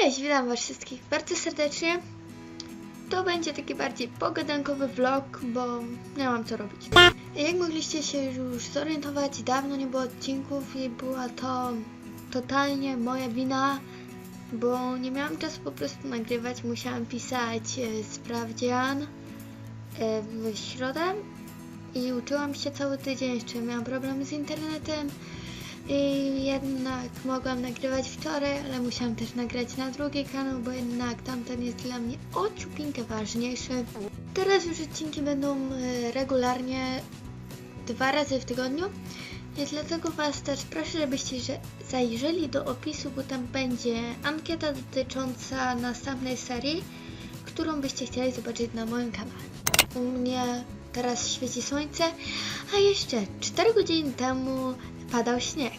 Cześć, witam was wszystkich bardzo serdecznie. To będzie taki bardziej pogadankowy vlog, bo nie mam co robić. Jak mogliście się już zorientować, dawno nie było odcinków i była to totalnie moja wina, bo nie miałam czasu po prostu nagrywać. Musiałam pisać e, sprawdzian e, w środę i uczyłam się cały tydzień, jeszcze miałam problemy z internetem. I jednak mogłam nagrywać wczoraj, ale musiałam też nagrać na drugi kanał, bo jednak tamten jest dla mnie o ciupinkę ważniejszy. Teraz już odcinki będą e, regularnie dwa razy w tygodniu. I dlatego Was też proszę, żebyście że- zajrzeli do opisu, bo tam będzie ankieta dotycząca następnej serii, którą byście chcieli zobaczyć na moim kanale. U mnie teraz świeci słońce, a jeszcze 4 godziny temu padał śnieg.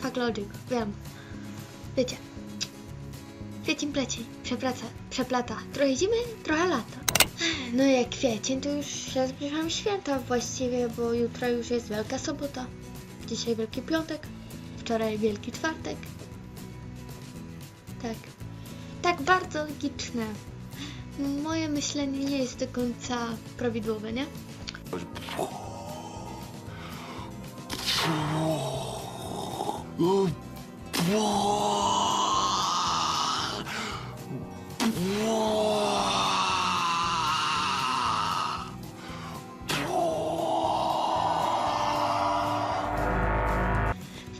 Fuck logic, wiem. Wiecie. Kwiecień plecień, przepraca, przeplata. Trochę zimy, trochę lata. No jak kwiecień, to już się zbliżam święta właściwie, bo jutro już jest Wielka Sobota. Dzisiaj Wielki Piątek, wczoraj Wielki Czwartek. Tak. Tak bardzo logiczne. Moje myślenie nie jest do końca prawidłowe, nie?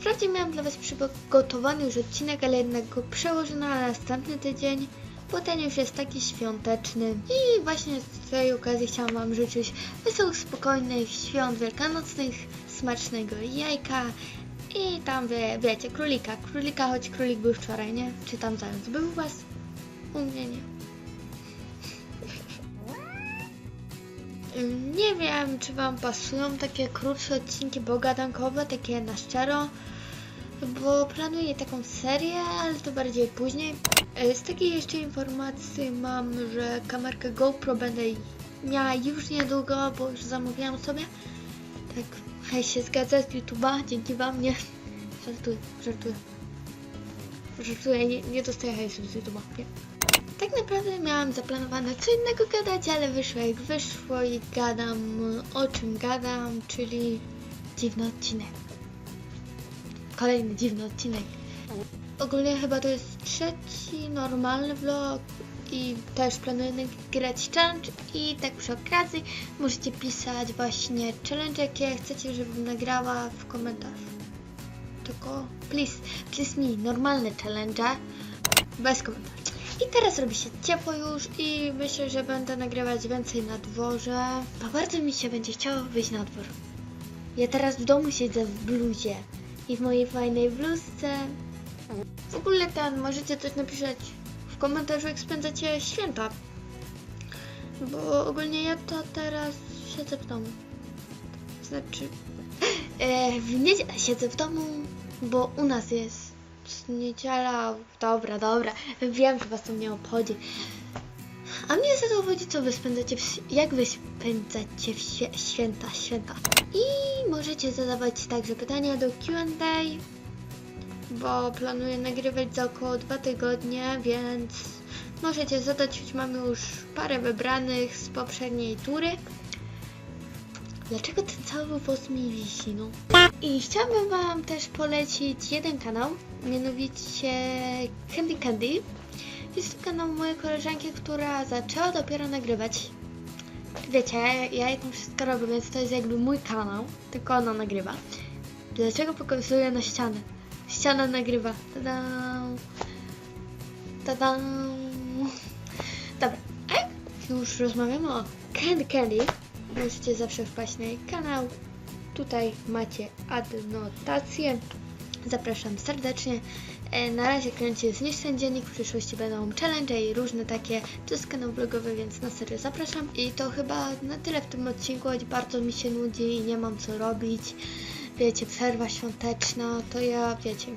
Wprawdzie miałam dla Was przygotowany już odcinek, ale jednak go przełożono na następny tydzień, bo ten już jest taki świąteczny. I właśnie z tej okazji chciałam Wam życzyć wesołych, spokojnych świąt wielkanocnych, smacznego jajka i tam, wie, wiecie, królika. Królika, choć królik był wczoraj, nie? Czy tam zając był u Was? U mnie nie. Nie wiem, czy Wam pasują takie krótsze odcinki pogadankowe, takie na szczero, bo planuję taką serię, ale to bardziej później. E, Z takiej jeszcze informacji mam, że kamerkę GoPro będę miała już niedługo, bo już zamówiłam sobie. Tak, hej, się zgadza z YouTube'a, dzięki Wam, nie? Żartuję, żartuję. Żartuję, nie, nie dostaję hejsu z YouTube'a, nie? Tak naprawdę miałam zaplanowane co innego gadać, ale wyszło jak wyszło i gadam o czym gadam, czyli dziwny odcinek. Kolejny dziwny odcinek. Ogólnie chyba to jest trzeci normalny vlog i też planuję nagrać challenge i tak przy okazji możecie pisać właśnie challenge jakie chcecie, żebym nagrała w komentarzu. Tylko please, please me, normalne challenge bez komentarzy. I teraz robi się ciepło już i myślę, że będę nagrywać więcej na dworze, bo bardzo mi się będzie chciało wyjść na dwór. Ja teraz w domu siedzę w bluzie i w mojej fajnej bluzce. W ogóle ten, możecie też napisać komentarzu, jak spędzacie święta. Bo ogólnie ja to teraz siedzę w domu. Znaczy, e, w niedzielę siedzę w domu, bo u nas jest niedziela. Dobra, dobra, wiem, że was to nie obchodzi. A mnie za to obchodzi, co wy spędzacie, w, jak wy spędzacie w święta, święta. I możecie zadawać także pytania do Q&A, bo planuję nagrywać za około dwa tygodnie, więc możecie zadać, choć mamy już parę wybranych z poprzedniej tury. Dlaczego ten cały włos mi wisi, no? I chciałabym Wam też polecić jeden kanał, mianowicie Candy Candy. Jest to kanał mojej koleżanki, która zaczęła dopiero nagrywać. Wiecie, ja, ja jak wszystko robię, więc to jest jakby mój kanał, tylko ona nagrywa. Dlaczego pokazuję na ścianę? Ściana nagrywa. Tada! Tada! Dobra, a jak już rozmawiamy o Candy Candy, możecie zawsze wpaść na jej kanał. Tutaj macie adnotację. Zapraszam serdecznie. E, Na razie kręcę Zniszczeń Dziennik, w przyszłości będą challenge i różne takie. To jest kanał więc na serio zapraszam. I to chyba na tyle w tym odcinku, choć bardzo mi się nudzi i nie mam co robić. Wiecie, przerwa świąteczna, to ja, wiecie,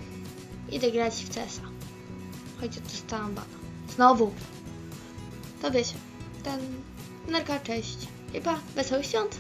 idę grać w CS-a. Choć dostałam bana. Znowu. To wiecie, ten... Nerka, cześć. I pa, wesołych świąt!